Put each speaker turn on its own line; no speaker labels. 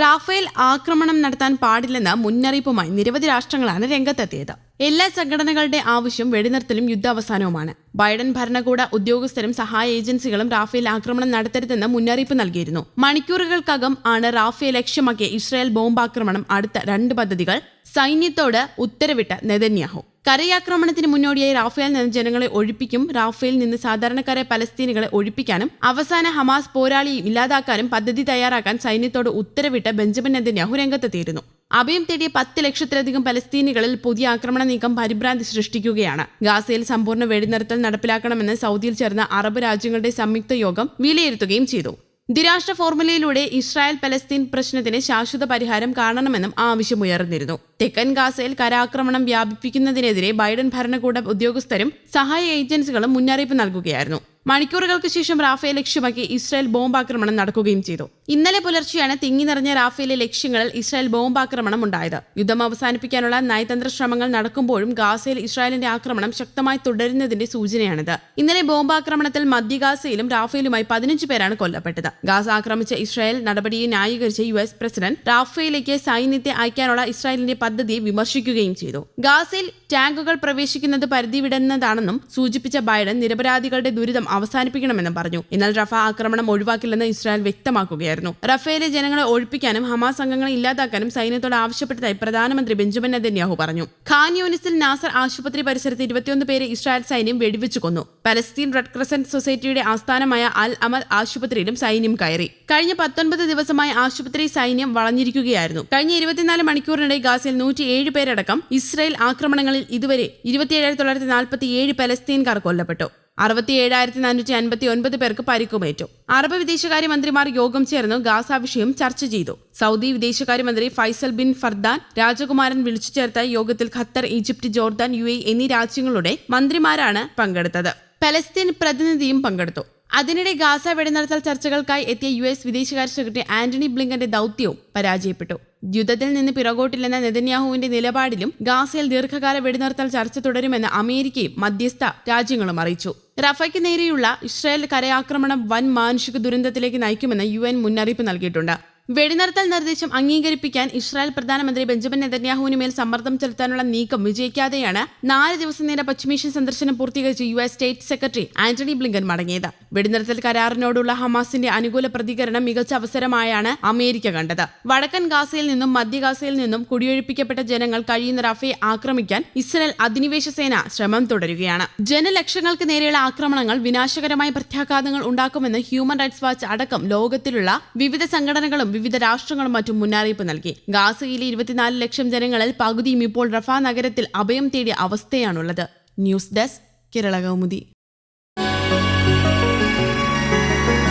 Rafale ആക്രമണം നടത്താൻ പാടില്ലെന്ന മുന്നറിയിപ്പുമായി നിരവധി രാഷ്ട്രങ്ങളാണ് രംഗത്തെത്തിയത്. എല്ലാ സംഘടനകളുടെ ആവശ്യം വെടിനിർത്തലും യുദ്ധാവസാനവുമാണ്. ബൈഡൻ ഭരണകൂട ഉദ്യോഗസ്ഥരും സഹായ ഏജൻസികളും റാഫേൽ ആക്രമണം നടത്തരുതെന്ന് മുന്നറിയിപ്പ് നൽകിയിരുന്നു. മണിക്കൂറുകൾക്കകം ആണ് റാഫേൽ ലക്ഷ്യമാക്കിയ ഇസ്രായേൽ ബോംബാക്രമണം അടുത്ത രണ്ട് പദ്ധതികൾ സൈന്യത്തോട് ഉത്തരവിട്ട നെതന്യാഹു. കരയാക്രമണത്തിന് മുന്നോടിയായി റാഫേൽ നിന്ന് ജനങ്ങളെ ഒഴിപ്പിക്കും. റാഫേൽ നിന്ന് സാധാരണക്കാരെ പലസ്തീനികളെ ഒഴിപ്പിക്കാനും അവസാന ഹമാസ് പോരാളിയെ ഇല്ലാതാക്കാനും പദ്ധതി തയ്യാറാക്കാൻ സൈന്യത്തോട് ഉത്തരവിട്ട് ബെഞ്ചമിൻ നെതന്യാഹു രംഗത്തെത്തിയിരുന്നു അഭയം തേടിയ പത്ത് ലക്ഷത്തിലധികം പലസ്തീനികളിൽ പുതിയ ആക്രമണ നീക്കം പരിഭ്രാന്തി സൃഷ്ടിക്കുകയാണ്. ഗാസയിൽ സമ്പൂർണ വെടിനിർത്തൽ നടപ്പിലാക്കണമെന്ന് സൗദിയിൽ ചേർന്ന അറബ് രാജ്യങ്ങളുടെ സംയുക്ത യോഗം വിലയിരുത്തുകയും ചെയ്തു. ദ്വിരാഷ്ട്ര ഫോർമുലയിലൂടെ ഇസ്രായേൽ പലസ്തീൻ പ്രശ്നത്തിന് ശാശ്വത പരിഹാരം കാണണമെന്നും ആവശ്യമുയർന്നിരുന്നു. തെക്കൻ ഗാസയിൽ കരാക്രമണം വ്യാപിപ്പിക്കുന്നതിനെതിരെ ബൈഡൻ ഭരണകൂട ഉദ്യോഗസ്ഥരും സഹായ ഏജൻസികളും മുന്നറിയിപ്പ് നൽകുകയായിരുന്നു. മണിക്കൂറുകൾക്ക് ശേഷം റാഫേൽ ലക്ഷ്യമാക്കി ഇസ്രായേൽ ബോംബാക്രമണം നടക്കുകയും ചെയ്തു. ഇന്നലെ പുലർച്ചെയാണ് തിങ്ങി നിറഞ്ഞ റാഫേലെ ലക്ഷ്യങ്ങളിൽ ഇസ്രായേൽ ബോംബാക്രമണം ഉണ്ടായത്. യുദ്ധം അവസാനിപ്പിക്കാനുള്ള നയതന്ത്ര ശ്രമങ്ങൾ നടക്കുമ്പോഴും ഗാസയിൽ ഇസ്രായേലിന്റെ ആക്രമണം ശക്തമായി തുടരുന്നതിന്റെ സൂചനയാണിത്. ഇന്നലെ ബോംബാക്രമണത്തിൽ മധ്യ ഗാസയിലും റാഫേലുമായി പതിനഞ്ച് പേരാണ് കൊല്ലപ്പെട്ടത്. ഗാസ ആക്രമിച്ച ഇസ്രായേൽ നടപടിയെ ന്യായീകരിച്ച യു എസ് പ്രസിഡന്റ് റാഫേലേക്ക് സൈന്യത്തെ അയക്കാനുള്ള ഇസ്രായേലിന്റെ പദ്ധതിയെ വിമർശിക്കുകയും ചെയ്തു. ഗാസയിൽ ടാങ്കുകൾ പ്രവേശിക്കുന്നത് പരിധി വിടുന്നതാണെന്നും സൂചിപ്പിച്ച ബൈഡൻ നിരപരാധികളുടെ ദുരിതം അവസാനിപ്പിക്കണമെന്നും പറഞ്ഞു. എന്നാൽ റഫ ആക്രമണം ഒഴിവാക്കില്ലെന്ന് ഇസ്രായേൽ വ്യക്തമാക്കുകയായിരുന്നു. റഫേലെ ജനങ്ങളെ ഒഴിപ്പിക്കാനും ഹമാസ് അംഗങ്ങളെ ഇല്ലാതാക്കാനും സൈന്യത്തോട് ആവശ്യപ്പെട്ടതായി പ്രധാനമന്ത്രി ബെഞ്ചമിൻ നെതന്യാഹു പറഞ്ഞു. ഖാൻ യൂണിസിൽ നാസർ ആശുപത്രി പരിസരത്ത് ഇരുപത്തിയൊന്ന് പേരെ ഇസ്രായേൽ സൈന്യം വെടിവെച്ചു കൊന്നു. പലസ്തീൻ റെഡ് ക്രസന്റ് സൊസൈറ്റിയുടെ ആസ്ഥാനമായ അൽ അമൽ ആശുപത്രിയിലും സൈന്യം കയറി. കഴിഞ്ഞ പത്തൊൻപത് ദിവസമായി ആശുപത്രി സൈന്യം വളഞ്ഞിരിക്കുകയായിരുന്നു. കഴിഞ്ഞ ഇരുപത്തിനാല് മണിക്കൂറിനിടെ ഗാസയിൽ നൂറ്റിയേഴ് പേരടക്കം ഇസ്രായേൽ ആക്രമണങ്ങളിൽ ഇതുവരെ ഇരുപത്തിയേഴായിരത്തി തൊള്ളായിരത്തി നാൽപ്പത്തി ഏഴ് പലസ്തീൻകാർ കൊല്ലപ്പെട്ടു. അറുപത്തിയേഴായിരത്തി നാനൂറ്റി അൻപത്തി ഒൻപത് പേർക്ക് പരിക്കുമേറ്റു. അറബ് വിദേശകാര്യ മന്ത്രിമാർ യോഗം ചേർന്ന് ഗാസ വിഷയം ചർച്ച ചെയ്തു. സൗദി വിദേശകാര്യമന്ത്രി ഫൈസൽ ബിൻ ഫർദാൻ രാജകുമാരൻ വിളിച്ചു ചേർത്ത യോഗത്തിൽ ഖത്തർ ഈജിപ്ത് ജോർദാൻ യു എന്നീ രാജ്യങ്ങളുടെ മന്ത്രിമാരാണ് പങ്കെടുത്തത്. പലസ്തീൻ പ്രതിനിധിയും പങ്കെടുത്തു. അതിനിടെ ഗാസ വെടിനിർത്തൽ ചർച്ചകൾക്കായി എത്തിയ യു എസ് വിദേശകാര്യ സെക്രട്ടറി ആന്റണി ബ്ലിങ്കന്റെ ദൌത്യവും പരാജയപ്പെട്ടു. യുദ്ധത്തിൽ നിന്ന് പിറകോട്ടില്ലെന്ന നെതന്യാഹുവിന്റെ നിലപാടിലും ഗാസയിൽ ദീർഘകാല വെടിനിർത്തൽ ചർച്ച തുടരുമെന്ന് അമേരിക്കയും മധ്യസ്ഥ രാജ്യങ്ങളും അറിയിച്ചു. റഫയ്ക്ക് നേരെയുള്ള ഇസ്രായേൽ കരയാക്രമണം വൻ മാനുഷിക ദുരന്തത്തിലേക്ക് നയിക്കുമെന്ന് യു എൻ മുന്നറിയിപ്പ് നൽകിയിട്ടുണ്ട്. വെടിനിർത്തൽ നിർദ്ദേശം അംഗീകരിപ്പിക്കാൻ ഇസ്രായേൽ പ്രധാനമന്ത്രി ബെഞ്ചമിൻ നെതന്യാഹുവിന് മേൽ സമ്മർദ്ദം ചെലുത്താനുള്ള നീക്കം വിജയിക്കാതെയാണ് നാല് ദിവസം നീണ്ട പശ്ചിമേഷ്യൻ സന്ദർശനം പൂർത്തീകരിച്ച് U S state secretary Antony Blinken മടങ്ങിയത്. വെടിനിർത്തൽ കരാറിനോടുള്ള ഹമാസിന്റെ അനുകൂല പ്രതികരണം മികച്ച അവസരമായാണ് അമേരിക്ക കണ്ടത്. വടക്കൻ ഗാസയിൽ നിന്നും മധ്യ ഗാസയിൽ നിന്നും കുടിയൊഴിപ്പിക്കപ്പെട്ട ജനങ്ങൾ കഴിയുന്ന റഫയെ ആക്രമിക്കാൻ ഇസ്രായേൽ അധിനിവേശ സേന ശ്രമം തുടരുകയാണ്. ജനലക്ഷങ്ങൾക്ക് നേരെയുള്ള ആക്രമണങ്ങൾ വിനാശകരമായ പ്രത്യാഘാതങ്ങൾ ഉണ്ടാക്കുമെന്ന് ഹ്യൂമൻ റൈറ്റ്സ് വാച്ച് അടക്കം ലോകത്തിലുള്ള വിവിധ സംഘടനകളും വിവിധ രാഷ്ട്രങ്ങളും മറ്റും മുന്നറിയിപ്പ് നൽകി. ഗാസയിലെ ഇരുപത്തിനാല് ലക്ഷം ജനങ്ങളിൽ പകുതിയും ഇപ്പോൾ റഫ നഗരത്തിൽ അഭയം തേടിയ അവസ്ഥയാണുള്ളത്. News desk Kerala Kaumudi. Thank you.